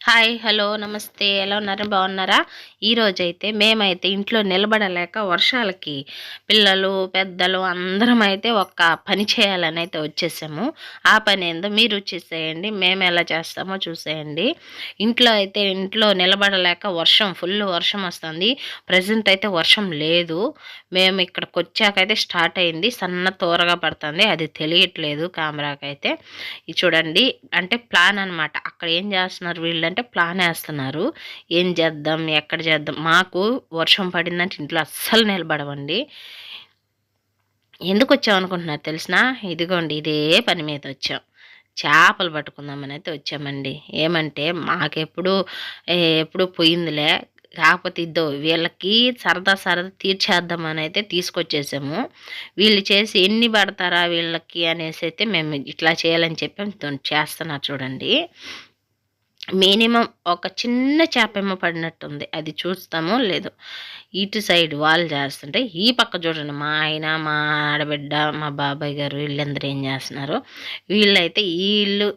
Hi hello నమస్తే. ఎలా ఉన్నారు? బాగున్నారా? ఈరోజు అయితే మేమైతే ఇంట్లో నిలబడలేక వర్షాలకి పిల్లలు పెద్దలు అందరం అయితే ఒక పని చేయాలని అయితే వచ్చేసాము. ఆ పని ఏందో మీరు చూసేయండి మేము ఎలా చేస్తామో చూసేయండి. ఇంట్లో అయితే ఇంట్లో నిలబడలేక వర్షం ఫుల్ వర్షం వస్తుంది. ప్రజెంట్ అయితే వర్షం లేదు. మేము ఇక్కడికి వచ్చాకైతే స్టార్ట్ అయింది. సన్న తోరగా పడుతుంది. అది తెలియట్లేదు కెమెరాకైతే. చూడండి అంటే ప్లాన్ అన్నమాట. అక్కడ ఏం చేస్తున్నారు వీళ్ళు? అంటే ప్లాన్ వేస్తున్నారు. ఏం చేద్దాం? ఎక్కడ చేద్దాం? మాకు వర్షం పడిందంటే ఇంట్లో అస్సలు నిలబడవండి. ఎందుకు వచ్చాం అనుకుంటున్నారు తెలిసిన? ఇదిగోండి ఇదే పని మీద వచ్చాం. చేపలు పట్టుకుందామని అయితే వచ్చామండి. ఏమంటే మాకెప్పుడు ఎప్పుడు పోయిందిలే. కాకపోతే ఇద్దో వీళ్ళకి సరదా సరదా తీర్చేద్దామని అయితే తీసుకొచ్చేసాము. వీళ్ళు చేసి ఎన్ని పడతారా వీళ్ళకి అనేసి అయితే మేము ఇట్లా చేయాలని చెప్పి చేస్తున్నారు చూడండి. మినిమం ఒక చిన్న చేపేమో పడినట్టుంది. అది చూస్తామో లేదు. ఇటు సైడ్ వాళ్ళు చేస్తుంటే ఈ పక్క చూడండి మా ఆయన మా ఆడబిడ్డ మా బాబాయ్ గారు వీళ్ళందరూ ఏం చేస్తున్నారు? వీళ్ళైతే వీళ్ళు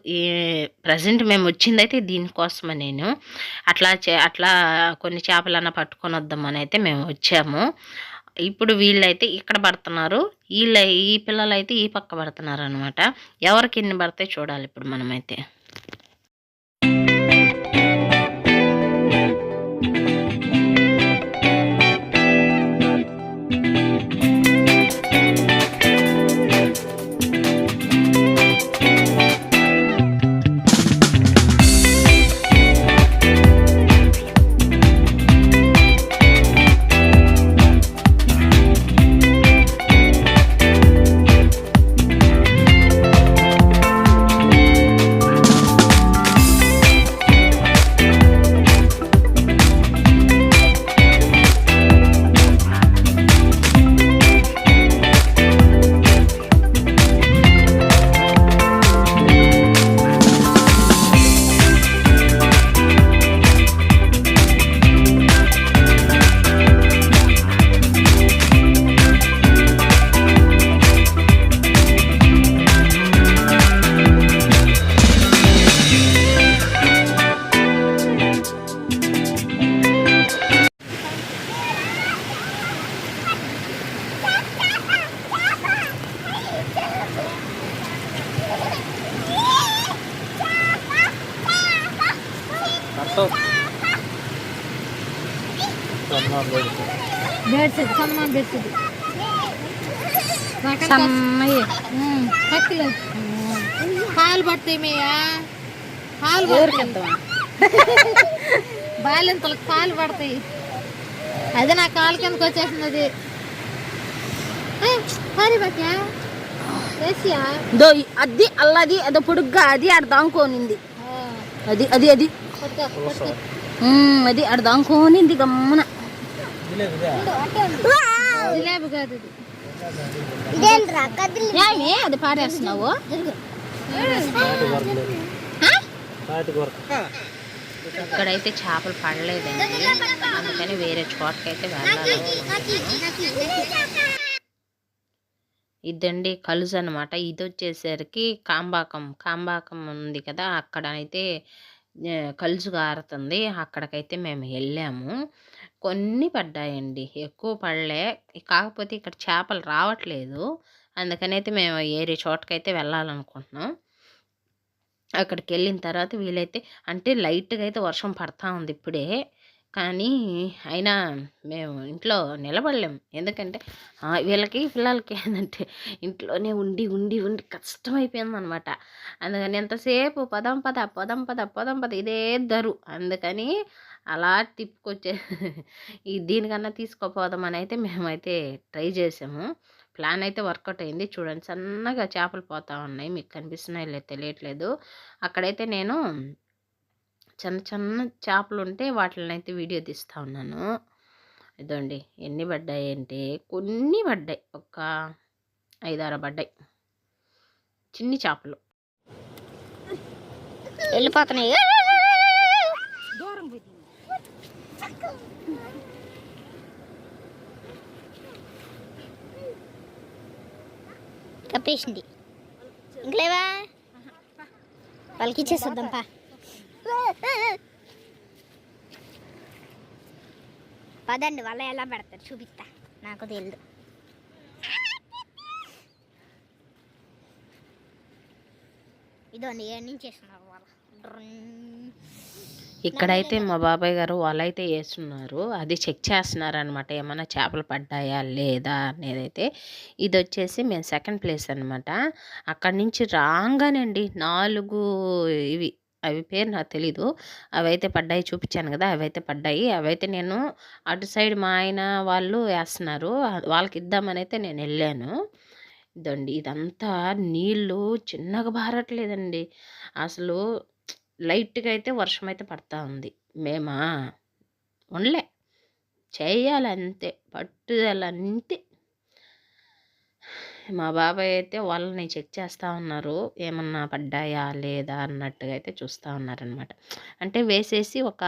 ప్రజెంట్ మేము వచ్చిందైతే దీనికోసమే నేను. అట్లా చే అట్లా కొన్ని చేపలన్నా పట్టుకొని వద్దామని అయితే మేము వచ్చాము. ఇప్పుడు వీళ్ళైతే ఇక్కడ పడుతున్నారు. వీళ్ళ ఈ పిల్లలు అయితే ఈ పక్క పడుతున్నారు అనమాట ఎవరికి ఎన్ని పడతాయి చూడాలి ఇప్పుడు మనమైతే. బెడ్షీట్ పక్కలు పాలు పడతాయి మేయా పాలు బాలింతలకు పాలు పడతాయి అది నా కాలు కిందకి వచ్చేసింది అది దో అది అల్లది అదో పొడుగ్గా అది ఆడ దాంకోనింది అది అది అది అది గమ్మన. జిలేబీ కాదు ఇది. ఏమి అది పాడేస్తున్నావు? ఇక్కడైతే చేపలు పడలేదండి. అందుకని వేరే చోటకైతే వెళ్ళాలి. ఇదండి కలుసు అనమాట ఇది వచ్చేసరికి కాంబాకం. కాంబాకం ఉంది కదా అక్కడ అయితే కలుసు గారుతుంది. అక్కడికైతే మేము వెళ్ళాము. కొన్ని పడ్డాయండి. ఎక్కువ పడలే. కాకపోతే ఇక్కడ చేపలు రావట్లేదు. అందుకనైతే మేము ఏరే చోటకైతే వెళ్ళాలనుకుంటున్నాం. అక్కడికి వెళ్ళిన తర్వాత వీలైతే అంటే లైట్గా అయితే వర్షం పడతా ఉంది ఇప్పుడే. కానీ అయినా మేము ఇంట్లో నిలబడలేము ఎందుకంటే వీళ్ళకి పిల్లలకి ఏంటంటే ఇంట్లోనే ఉండి ఉండి ఉండి కష్టమైపోయిందనమాట. అందుకని ఎంతసేపు పదం పద పదం పద పదం పద ఇదే దరు అందుకని అలా తిప్పుకొచ్చే ఈ దీనికన్నా తీసుకోపోదామని అయితే మేమైతే ట్రై చేసాము. ప్లాన్ అయితే వర్కౌట్ అయింది. చూడండి సన్నగా చేపలు పోతా ఉన్నాయి. మీకు కనిపిస్తున్నాయి లేదు తెలియట్లేదు. అక్కడైతే నేను చిన్న చిన్న చేపలు ఉంటే వాటిని అయితే వీడియో తీస్తూ ఉన్నాను. ఇదండి ఎన్ని పడ్డాయి అంటే కొన్ని పడ్డాయి. ఒక ఐదారు పడ్డాయి. చిన్ని చేపలు. వెళ్ళిపోతున్నాయి. కప్పేసింది. ఇంకలేవా? వాళ్ళకి ఇచ్చేసేద్దాం పా. పదండి వాళ్ళ ఎలా పెడతారు? చూపిస్తా. నాకు తెలియదు ఇదండి ఏం చేస్తున్నారు వాళ్ళ? ఇక్కడైతే మా బాబాయ్ గారు వాళ్ళైతే వేస్తున్నారు అది చెక్ చేస్తున్నారు అనమాట ఏమైనా చేపలు పడ్డాయా లేదా అనేదైతే. ఇది వచ్చేసి మేము సెకండ్ ప్లేస్ అనమాట అక్కడి నుంచి రాగానండి నాలుగు ఇవి అవి పేరు నాకు తెలీదు. అవైతే పడ్డాయి చూపించాను కదా! అవైతే పడ్డాయి. అవైతే నేను అటు సైడ్ మా ఆయన వాళ్ళు వేస్తున్నారు. వాళ్ళకి ఇద్దామనైతే నేను వెళ్ళాను. ఇదండి ఇదంతా నీళ్ళు చిన్నగా బారట్లేదండి. అసలు లైట్గా అయితే వర్షం అయితే పడతా ఉంది. మేమా? ఉండలే. చేయాలంతే. పట్టుదల అంతే మా బాబాయ్ అయితే వాళ్ళని చెక్ చేస్తూ ఉన్నారు. ఏమన్నా పడ్డాయా? లేదా? అన్నట్టుగా అయితే చూస్తూ ఉన్నారనమాట. అంటే వేసేసి ఒక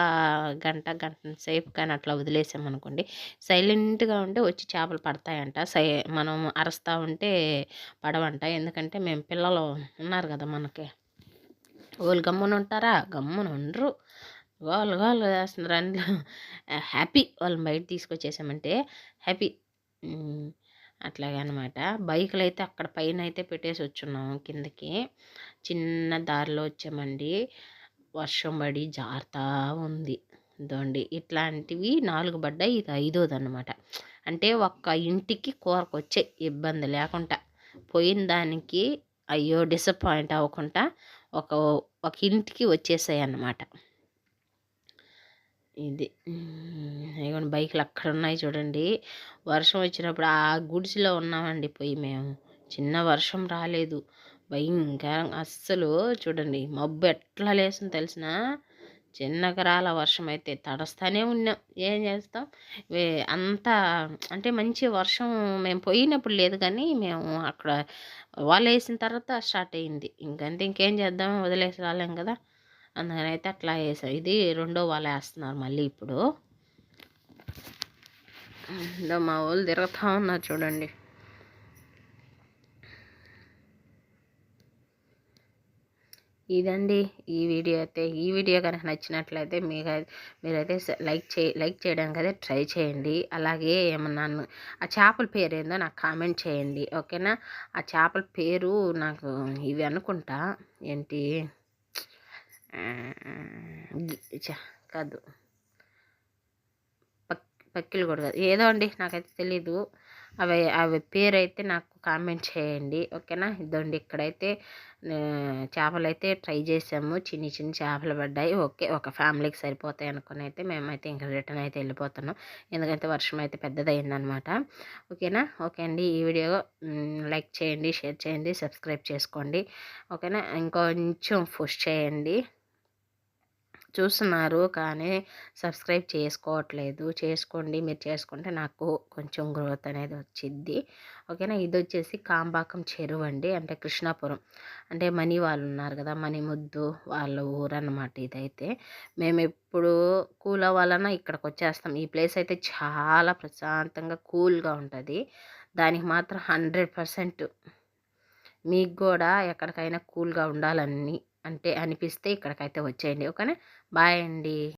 గంట గంట సేపు కానీ అట్లా వదిలేసామనుకోండి సైలెంట్గా ఉంటే వచ్చి చేపలు పడతాయంట. సై మనం అరుస్తూ ఉంటే పడవంట. ఎందుకంటే మేము పిల్లలు ఉన్నారు కదా మనకి. వాళ్ళు గమ్మున ఉంటారా? గమ్మున ఉండరు. వాళ్ళు వాళ్ళు చేస్తున్నారు అందులో హ్యాపీ వాళ్ళని బయట తీసుకొచ్చేసామంటే హ్యాపీ. అట్లాగే అనమాట బైకులు అయితే అక్కడ పైన అయితే పెట్టేసి వచ్చున్నాము కిందకి. చిన్న దారిలో వచ్చామండి. వర్షం పడి జారుతా ఉంది. దోండి ఇట్లాంటివి నాలుగు పడ్డాయి. ఇది ఐదోది అనమాట అంటే ఒక్క ఇంటికి కూరకు వచ్చే ఇబ్బంది లేకుండా పోయిన దానికి అయ్యో డిసప్పాయింట్ అవ్వకుండా ఒక ఒక ఇంటికి వచ్చేసాయి అన్నమాట ఇది. ఇదిగోండి బైకులు అక్కడ ఉన్నాయి చూడండి. వర్షం వచ్చినప్పుడు ఆ గుడిసెలో ఉన్నామండి పోయి మేము. చిన్న వర్షం రాలేదు. భయంకరంగా అస్సలు చూడండి మబ్బు ఎట్లా లేసింది తెలిసిన చిన్నకరాల వర్షం అయితే తడస్తానే ఉన్నాం. ఏం చేస్తాం? అంత అంతా అంటే మంచి వర్షం మేము పోయినప్పుడు లేదు కానీ మేము అక్కడ వాళ్ళు వేసిన తర్వాత స్టార్ట్ అయింది ఇంకంతే ఇంకేం చేద్దాం? వదిలేసి రాలేం కదా? అందుకని అయితే అట్లా వేసాం. ఇది రెండో వాళ్ళు వేస్తున్నారు మళ్ళీ ఇప్పుడు. ఇదో మా వాళ్ళు తిరుగుతూ ఉన్నారు చూడండి. ఇదండి ఈ వీడియో అయితే. ఈ వీడియో కనుక నచ్చినట్లయితే మీకు మీరైతే లైక్ చే లైక్ చేయడానికి అయితే ట్రై చేయండి. అలాగే ఏమన్నా ఆ చేపల పేరు ఏందో నాకు కామెంట్ చేయండి. ఓకేనా? ఆ చేపల పేరు నాకు ఇవి అనుకుంటా. ఏంటి? కాదు. పక్ పక్కిలు కూడా కాదు. ఏదో అండి నాకైతే తెలీదు. అవి అవి పేరు అయితే నాకు కామెంట్ చేయండి ఓకేనా? ఇదండి ఇక్కడైతే చేపలు అయితే ట్రై చేసాము. చిన్ని చిన్ని చేపలు పడ్డాయి. ఓకే ఒక ఫ్యామిలీకి సరిపోతాయి అనుకుని అయితే మేమైతే ఇంకా రిటర్న్ అయితే వెళ్ళిపోతున్నాం. ఎందుకంటే వర్షం అయితే పెద్దదైందనమాట ఓకేనా? ఓకే అండి ఈ వీడియో లైక్ చేయండి షేర్ చేయండి సబ్స్క్రైబ్ చేసుకోండి. ఓకేనా? ఇంకొంచెం పుష్ చేయండి. చూస్తున్నారు కానీ సబ్స్క్రైబ్ చేసుకోవట్లేదు. చేసుకోండి. మీరు చేసుకుంటే నాకు కొంచెం గ్రోత్ అనేది వచ్చిద్ది. ఓకేనా? ఇది వచ్చేసి కాంబాకం చెరువు అండి. అంటే కృష్ణాపురం. అంటే మనీ వాళ్ళు ఉన్నారు కదా మనీ ముద్దు వాళ్ళ ఊరు అన్నమాట ఇదైతే. మేము ఎప్పుడు కూల్ అవ్వాలన్నా ఇక్కడికి వచ్చేస్తాం. ఈ ప్లేస్ అయితే చాలా ప్రశాంతంగా కూల్గా ఉంటుంది. దానికి మాత్రం హండ్రెడ్ పర్సెంట్ మీకు కూడా ఎక్కడికైనా కూల్గా ఉండాలని అంటే అనిపిస్తే ఇక్కడికైతే వచ్చేయండి. ఓకేనా? బాయ్ అండి.